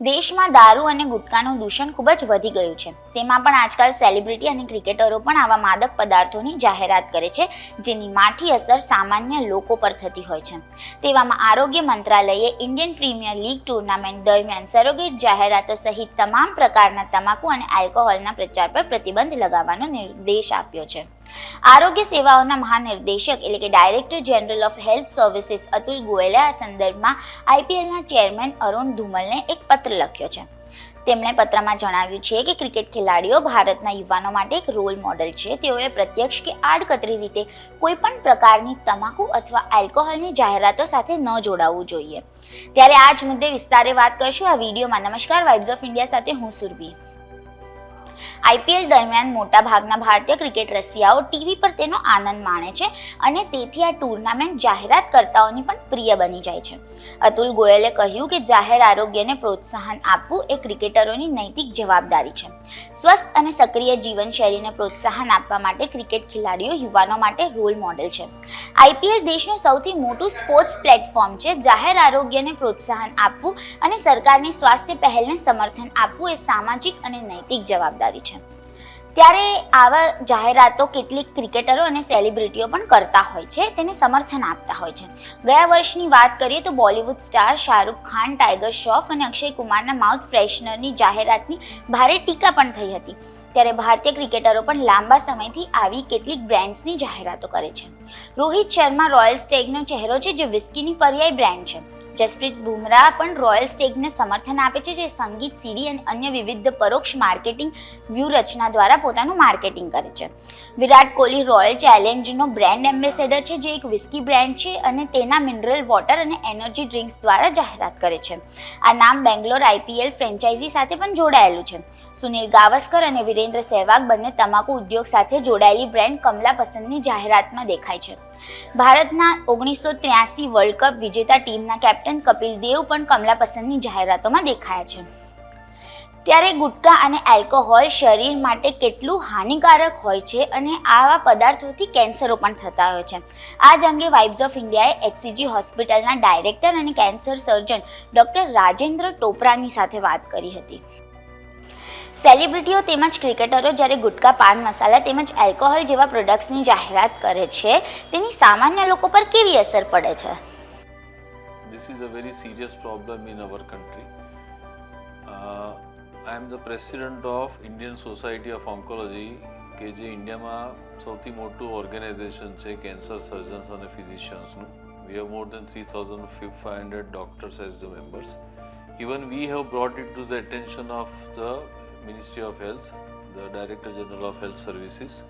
દેશમાં દારૂ અને ગુટકાનું દૂષણ ખૂબ જ વધી ગયું છે. તેમાં પણ આજકાલ સેલિબ્રિટી અને ક્રિકેટરો પણ આવા માદક પદાર્થોની જાહેરાત કરે છે, જેની માઠી અસર સામાન્ય લોકો પર થતી હોય છે. તેવામાં આરોગ્ય મંત્રાલયે ઇન્ડિયન પ્રીમિયર લીગ ટુર્નામેન્ટ દરમિયાન સરોગેટ જાહેરાતો સહિત તમામ પ્રકારના તમાકુ અને આલ્કોહોલના પ્રચાર પર પ્રતિબંધ લગાવવાનો નિર્દેશ આપ્યો છે. આરોગ્ય સેવાઓના મહાનિર્દેશક એટલે કે director general of health services Atul ગોયલે આ સંદર્ભમાં આઈપીએલના ચેરમેન અરુણ ધુમલને એક પત્ર લખ્યો છે. તેમણે પત્રમાં જણાવ્યું છે કે ક્રિકેટ ખેલાડીઓ ભારતના યુવાનો માટે એક રોલ મોડલ છે. તેઓએ પ્રત્યક્ષ કે આડકતરી રીતે કોઈ પણ પ્રકારની તમાકુ અથવા આલ્કોહોલની જાહેરાતો સાથે ન જોડાવવું જોઈએ. ત્યારે આ જ મુદ્દે વિસ્તારે વાત કરશું. આ વિડીયોમાં નમસ્કાર. વાઇબ્સ ઓફ ઇન્ડિયા સાથે હું સુરભી. આઈપીએલ દરમિયાન મોટાભાગના ભારતીય ક્રિકેટ રસિયાઓ ટીવી પર તેનો આનંદ માણે છે અને તેથી આ ટુર્નામેન્ટ જાહેરાત કરતાઓની પણ પ્રિય બની જાય છે. અતુલ ગોયલે કહ્યું કે જાહેર આરોગ્યને પ્રોત્સાહન આપવું એ ક્રિકેટરોની નૈતિક જવાબદારી છે. સ્વસ્થ અને સક્રિય જીવનશૈલીને પ્રોત્સાહન આપવા માટે ક્રિકેટ ખેલાડીઓ યુવાનો માટે રોલ મોડેલ છે. આઈપીએલ દેશનું સૌથી મોટું સ્પોર્ટ્સ પ્લેટફોર્મ છે. જાહેર આરોગ્યને પ્રોત્સાહન આપવું અને સરકારની સ્વાસ્થ્ય પહેલને સમર્થન આપવું એ સામાજિક અને નૈતિક જવાબદારી છે. ત્યારે આવા જાહેરાતો કેટલીક ક્રિકેટરો અને સેલિબ્રિટીઓ પણ કરતા હોય છે, તેને સમર્થન આપતા હોય છે. ગયા વર્ષની વાત કરીએ તો Bollywood star Shahrukh Khan, Tiger Shroff અને અક્ષય કુમારના માઉથ ફ્રેશનરની જાહેરાતની ભારે ટીકા પણ થઈ હતી. ત્યારે ભારતીય ક્રિકેટરો પણ લાંબા સમયથી આવી કેટલીક બ્રાન્ડ્સની જાહેરાતો કરે છે. રોહિત શર્મા રોયલ સ્ટેગનો ચહેરો છે, જે વિસ્કીની પર્યાય બ્રાન્ડ છે. જસપ્રીત બુમરાહ પણ રોયલ સ્ટેગને સમર્થન આપે છે, જે સંગીત, સીડી અને અન્ય વિવિધ પરોક્ષ માર્કેટિંગ વ્યૂહરચના દ્વારા પોતાનું માર્કેટિંગ કરે છે. વિરાટ કોહલી રોયલ ચેલેન્જનો બ્રાન્ડ એમ્બેસેડર છે, જે એક વિસ્કી બ્રાન્ડ છે અને તેના મિનરલ વોટર અને એનર્જી ડ્રિંક્સ દ્વારા જાહેરાત કરે છે. આ નામ બેંગ્લોર આઈપીએલ ફ્રેન્ચાઇઝી સાથે પણ જોડાયેલું છે. સુનિલ ગાવસ્કર અને વિરેન્દ્ર સહેવાગ બંને તમાકુ ઉદ્યોગ સાથે જોડાયેલી બ્રાન્ડ કમલા પસંદની જાહેરાતમાં દેખાય છે. ભારતના ઓગણીસો ત્ર્યાસી વર્લ્ડ કપ વિજેતા ટીમના કેપ્ટન કપિલ દેવ પણ કમલા પસંદની જાહેરાતોમાં દેખાયા છે. ત્યારે ગુટકા અને આલ્કોહોલ શરીર માટે કેટલું હાનિકારક હોય છે અને આવા પદાર્થોથી કેન્સરો પણ થતા હોય છે. આ અંગે વાઇબ્સ ઓફ ઇન્ડિયાએ એચસીજી હોસ્પિટલના ડાયરેક્ટર અને cancer surgeon doctor Rajendra Toprani સાથે વાત કરી હતી. સેલિબ્રિટીઓ તેમજ ક્રિકેટરો જ્યારે ગુટકા પાન મસાલા તેમજ એલ્કોહોલ જેવા પ્રોડક્ટ્સની જાહેરાત કરે છે તેની સામાન્ય લોકો પર કેવી અસર પડે છે? This is a very serious problem in our country. Uh, I am the president of Indian Society of Oncology કે જે ઇન્ડિયામાં સૌથી મોટું ઓર્ગેનાઇઝેશન છે કેન્સર સર્જન્સ અને ફિઝિશિયન્સનું we have more than three thousand five hundred doctors as the members even we have brought it to the attention of the ministry of health the director general of health services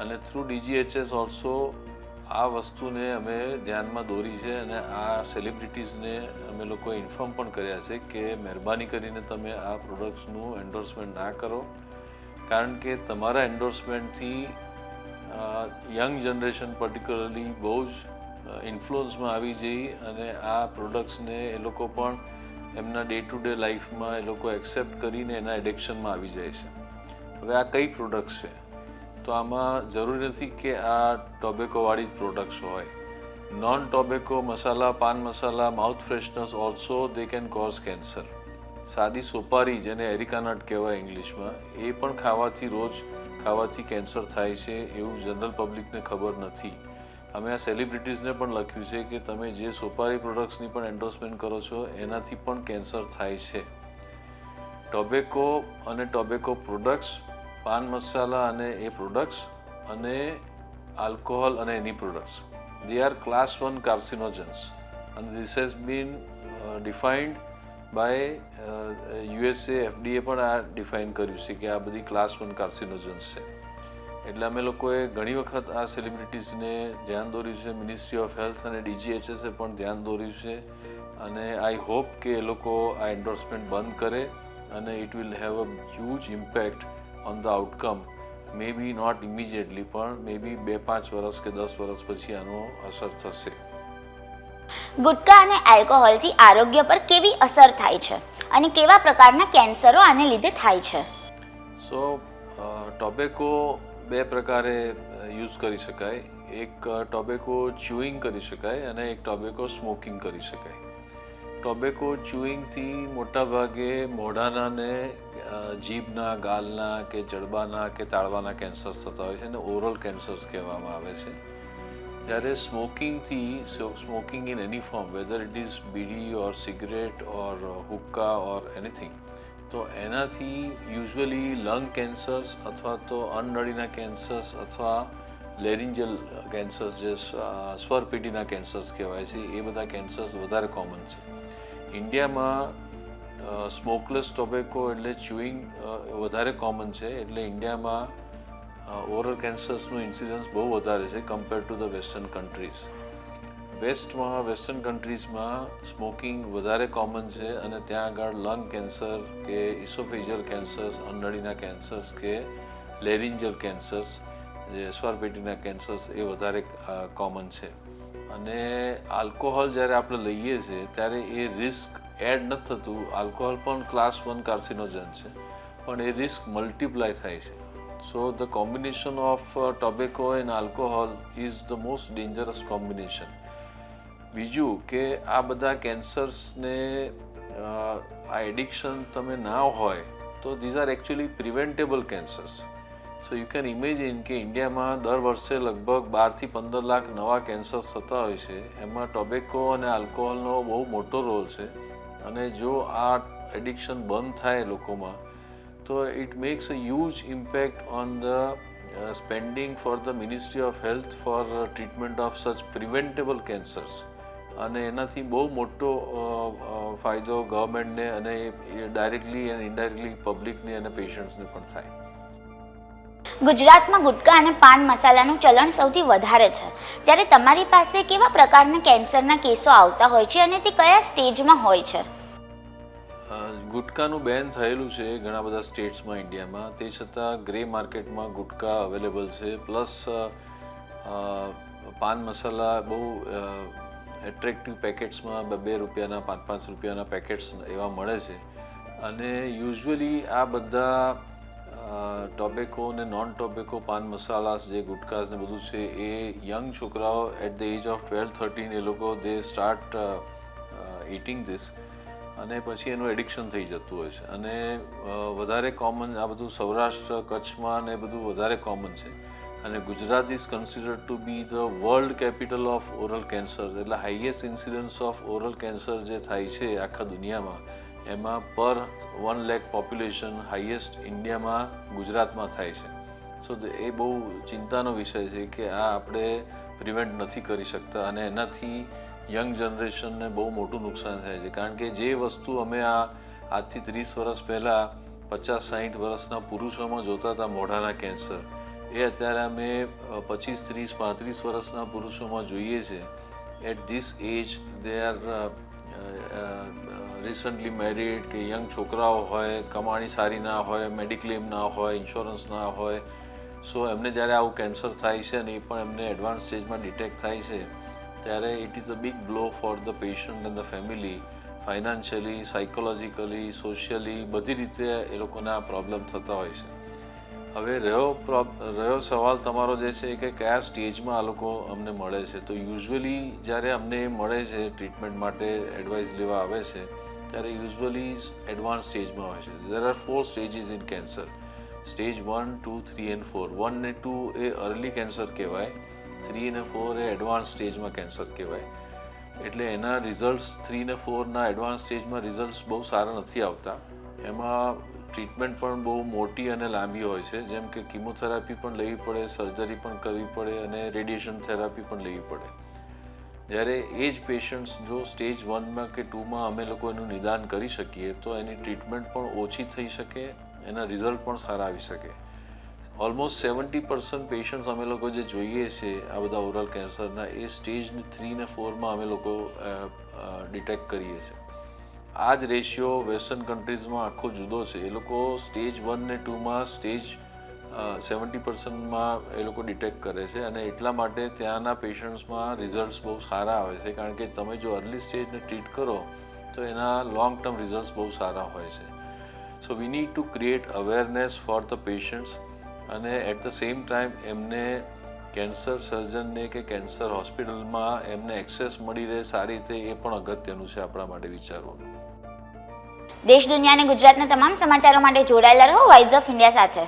અને through DGHS also આ વસ્તુને અમે ધ્યાનમાં દોરી છે અને આ સેલિબ્રિટીઝને અમે લોકોએ ઇન્ફોર્મ પણ કર્યા છે કે મહેરબાની કરીને તમે આ પ્રોડક્ટ્સનું એન્ડોર્સમેન્ટ ના કરો. કારણ કે તમારા એન્ડોર્સમેન્ટથી યંગ જનરેશન પર્ટિક્યુલરલી બહુ જ ઇન્ફ્લુઅન્સમાં આવી જઈ અને આ પ્રોડક્ટ્સને એ લોકો પણ એમના ડે ટુ ડે લાઈફમાં એ લોકો એક્સેપ્ટ કરીને એના એડિક્શનમાં આવી જાય છે. હવે આ કઈ પ્રોડક્ટ્સ છે? તો આમાં જરૂરી નથી કે આ ટોબેકોવાળી જ પ્રોડક્ટ્સ હોય. Non tobacco masala paan masala mouth fresheners also they can cause cancer સાદી સોપારી જેને એરિકાનટ કહેવાય ઇંગ્લિશમાં, એ પણ ખાવાથી રોજ ખાવાથી કેન્સર થાય છે એવું જનરલ પબ્લિકને ખબર નથી. અમે આ સેલિબ્રિટીઝને પણ લખ્યું છે કે તમે જે સોપારી પ્રોડક્ટ્સની પણ એન્ડોર્સમેન્ટ કરો છો, એનાથી પણ કેન્સર થાય છે. ટોબેકો અને ટોબેકો પ્રોડક્ટ્સ પાન મસાલા અને એ પ્રોડક્ટ્સ અને આલ્કોહોલ અને એની products they are class one carcinogens અને this has been defined by USA FDA પણ આ ડિફાઇન કર્યું છે કે આ બધી ક્લાસ વન કાર્સિનોજન્સ છે. એટલે અમે લોકોએ ઘણી વખત આ સેલિબ્રિટીઝને ધ્યાન દોર્યું છે. મિનિસ્ટ્રી ઓફ હેલ્થ અને ડીજીએચએસે પણ ધ્યાન દોર્યું છે. અને આઈ હોપ કે એ લોકો આ એન્ડોર્સમેન્ટ બંધ કરે અને it will have a huge impact on the outcome may be not immediately પણ મે બી બે પાંચ વર્ષ કે દસ વર્ષ પછી આનો અસર થશે. ગુટકા અને આલ્કોહોલથી આરોગ્ય પર કેવી અસર થાય છે? અને કેવા પ્રકારના કેન્સરો આને લીધે થાય છે? સો ટોબેકો બે પ્રકારે યુઝ કરી શકાય. એક ટોબેકો ચ્યુઇંગ કરી શકાય અને એક ટોબેકો સ્મોકિંગ કરી શકાય. ટોબેકો ચ્યુઇંગથી મોટાભાગે મોઢાના ને જીભના, ગાલના કે જડબાના કે તાળવાના કેન્સર્સ થતા હોય છે અને ઓરલ કેન્સર્સ કહેવામાં આવે છે. જ્યારે સ્મોકિંગથી smoking in any form, whether it is bidi or cigarette or hookah or anything તો એનાથી યુઝ્યુઅલી લંગ કેન્સર્સ અથવા તો અનનળીના કેન્સર્સ અથવા લેરિન્જલ કેન્સર્સ જે સ્વરપેટીના કેન્સર્સ કહેવાય છે, એ બધા કેન્સર્સ વધારે કોમન છે. ઇન્ડિયામાં સ્મોકલેસ ટોબેકો એટલે ચ્યુઇંગ વધારે કોમન છે, એટલે ઇન્ડિયામાં ઓરલ કેન્સર્સનું ઇન્સિડન્સ બહુ વધારે છે compare to the western countries. વેસ્ટમાં, વેસ્ટર્ન કન્ટ્રીઝમાં સ્મોકિંગ વધારે કોમન છે અને ત્યાં આગળ લંગ કેન્સર કે ઇસોફેજિયલ કેન્સર્સ અંડળીના કેન્સર્સ કે લેરિન્જલ કેન્સર્સ જે સ્વરપેટીના કેન્સર્સ એ વધારે કોમન છે. અને આલ્કોહોલ જ્યારે આપણે લઈએ છીએ ત્યારે એ રિસ્ક એડ નથી થતું. આલ્કોહોલ પણ ક્લાસ વન કાર્સિનોજન છે, પણ એ રિસ્ક મલ્ટીપ્લાય થાય છે. So the combination of tobacco and alcohol is the most dangerous combination બીજું કે આ બધા કેન્સર્સને આ એડિક્શન તમે ના હોય તો these are actually preventable cancers so you can imagine કે ઇન્ડિયામાં દર વર્ષે લગભગ બારથી પંદર લાખ નવા કેન્સર્સ થતા હોય છે. એમાં ટોબેકો અને આલ્કોહોલનો બહુ મોટો રોલ છે. અને જો આ એડિક્શન બંધ થાય લોકોમાં, તો it makes a huge impact on the spending for the ministry of health for treatment of such preventable cancers અને એનાથી બહુ મોટો ફાયદો ગવર્મેન્ટને અને ડાયરેક્ટલી અને ઇનડાયરેક્ટલી પબ્લિકને અને પેશન્ટ્સને પણ થાય. ગુજરાતમાં ગુટકા અને પાન મસાલાનું ચલણ સૌથી વધારે છે. ત્યારે તમારી પાસે કેવા પ્રકારના કેન્સરના કેસો આવતા હોય છે અને તે કયા સ્ટેજમાં હોય છે? ગુટકાનું બેન થયેલું છે ઘણા બધા સ્ટેટ્સમાં ઇન્ડિયામાં. તે છતાં ગ્રે માર્કેટમાં ગુટકા અવેલેબલ છે. પ્લસ પાન મસાલા બહુ એટ્રેક્ટિવ પેકેટ્સમાં બે બે રૂપિયાના, પાંચ પાંચ રૂપિયાના પેકેટ્સ એવા મળે છે. અને યુઝ્યુઅલી આ બધા ટોબેકો ને નોન ટોબેકો પાન મસાલાસ, જે ગુટકાસ ને બધું છે, એ યંગ છોકરાઓ at the age of twelve thirteen એ લોકો દે સ્ટાર્ટ ઇટિંગ ધીસ અને પછી એનું એડિક્શન થઈ જતું હોય છે. અને વધારે કોમન આ બધું સૌરાષ્ટ્ર, કચ્છમાં ને બધું વધારે કોમન છે. અને Gujarat is considered to be the world capital of oral cancer એટલે highest incidence of oral cancer જે થાય છે આખા દુનિયામાં, એમાં પર વન લેખ પોપ્યુલેશન હાઈએસ્ટ ઇન્ડિયામાં, ગુજરાતમાં થાય છે. સો એ બહુ ચિંતાનો વિષય છે કે આ આપણે પ્રિવેન્ટ નથી કરી શકતા અને એનાથી યંગ જનરેશનને બહુ મોટું નુકસાન થાય છે. કારણ કે જે વસ્તુ અમે આ આજથી ત્રીસ વર્ષ પહેલાં, પચાસ સાહીઠ વર્ષના પુરુષોમાં જોતા હતા મોઢાના કેન્સર એ અત્યારે અમે પચીસ, ત્રીસ, પાંત્રીસ વર્ષના પુરુષોમાં જોઈએ છે. At this age they are recently married કે યંગ છોકરાઓ હોય, કમાણી સારી ના હોય મેડિક્લેમ ના હોય ઇન્સ્યોરન્સ ના હોય. સો એમને જ્યારે આવું કેન્સર થાય છે અને એ પણ એમને એડવાન્સ સ્ટેજમાં ડિટેક્ટ થાય છે, ત્યારે it is a big blow for the patient and the family financially psychologically socially બધી રીતે એ લોકોને પ્રોબ્લેમ થતા હોય છે. હવે રહ્યો રહ્યો સવાલ તમારો જે છે કે કયા સ્ટેજમાં આ લોકો અમને મળે છે? તો યુઝ્યુઅલી જ્યારે અમને એ મળે છે ટ્રીટમેન્ટ માટે એડવાઇસ લેવા આવે છે, ત્યારે યુઝ્યુઅલી એડવાન્સ સ્ટેજમાં હોય છે. There are four stages in cancer stage one two three and four one ને ટુ એ અર્લી કેન્સર કહેવાય થ્રી અને ફોર એ એડવાન્સ સ્ટેજમાં કેન્સર કહેવાય. એટલે એના રિઝલ્ટ્સ થ્રી ને ફોરના એડવાન્સ સ્ટેજમાં રિઝલ્ટ્સ બહુ સારા નથી આવતા. એમાં ટ્રીટમેન્ટ પણ બહુ મોટી અને લાંબી હોય છે. જેમ કે કિમોથેરાપી પણ લેવી પડે, સર્જરી પણ કરવી પડે અને રેડિયેશન થેરાપી પણ લેવી પડે. જ્યારે એ જ પેશન્ટ્સ જો સ્ટેજ વનમાં કે ટુમાં અમે લોકો એનું નિદાન કરી શકીએ, તો એની ટ્રીટમેન્ટ પણ ઓછી થઈ શકે, એના રિઝલ્ટ પણ સારા આવી શકે. ઓલમોસ્ટ સેવન્ટી પર્સન્ટ પેશન્ટ્સ અમે લોકો જે જોઈએ છે આ બધા ઓરલ કેન્સરના, એ સ્ટેજ થ્રી ને ફોરમાં અમે લોકો ડિટેક્ટ કરીએ છીએ. આ જ રેશિયો વેસ્ટર્ન કન્ટ્રીઝમાં આખો જુદો છે. એ લોકો સ્ટેજ વન ને ટુમાં સ્ટેજ સેવન્ટી પર્સન્ટમાં એ લોકો ડિટેક્ટ કરે છે અને એટલા માટે ત્યાંના પેશન્ટ્સમાં રિઝલ્ટ્સ બહુ સારા આવે છે. કારણ કે તમે જો અર્લી સ્ટેજને ટ્રીટ કરો, તો એના લોંગ ટર્મ રિઝલ્ટ્સ બહુ સારા હોય છે. So we need to create awareness for the patients અને એટ ધ સેમ ટાઈમ એમને કેન્સર સર્જનને કે કેન્સર હોસ્પિટલમાં એમને એક્સેસ મળી રહે સારી રીતે, એ પણ અગત્યનું છે આપણા માટે વિચારવાનું. દેશ દુનિયા અને ગુજરાતના તમામ સમાચારો માટે જોડાયેલા રહો. વાઇબ્સ ઓફ ઇન્ડિયા સાથે.